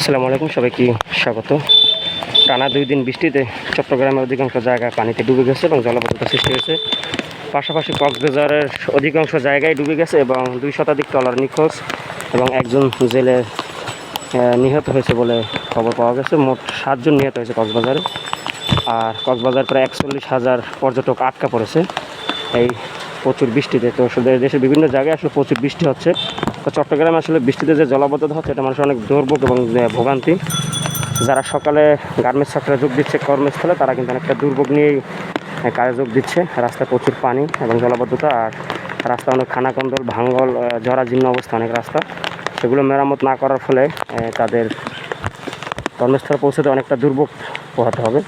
আসসালামু আলাইকুম, সবাইকে স্বাগত। টানা দুই দিন বৃষ্টিতে চট্টগ্রামের অধিকাংশ জায়গা পানিতে ডুবে গেছে এবং জলবদ্ধতা সৃষ্টি হয়েছে। পাশাপাশি কক্সবাজারের অধিকাংশ জায়গায় ডুবে গেছে এবং দুই শতাধিক ট্রলার নিখোঁজ এবং একজন জেলে নিহত হয়েছে বলে খবর পাওয়া গেছে। মোট সাতজন নিহত হয়েছে কক্সবাজারে। আর কক্সবাজার প্রায় একচল্লিশ হাজার পর্যটক আটকা পড়েছে। এই প্রচুর বৃষ্টিতে। তো দেশের বিভিন্ন জায়গায় আসলে প্রচুর বৃষ্টি হচ্ছে। তো চট্টগ্রামে আসলে বৃষ্টিতে যে জলাবদ্ধতা হচ্ছে, এটা মানুষের অনেক দুর্ভোগ এবং ভোগান্তি। যারা সকালে গার্মেন্টস সেক্টরে যোগ দিচ্ছে কর্মস্থলে, তারা কিন্তু অনেকটা দুর্ভোগ নিয়েই কাজে যোগ দিচ্ছে। রাস্তায় প্রচুর পানি এবং জলাবদ্ধতা আর রাস্তা অনেক খানাকন্দল, ভাঙ্গল জরাজীর্ণ অবস্থা, অনেক রাস্তা। সেগুলো মেরামত না করার ফলে তাদের কর্মস্থলে পৌঁছতে অনেকটা দুর্ভোগ পোহাতে হবে।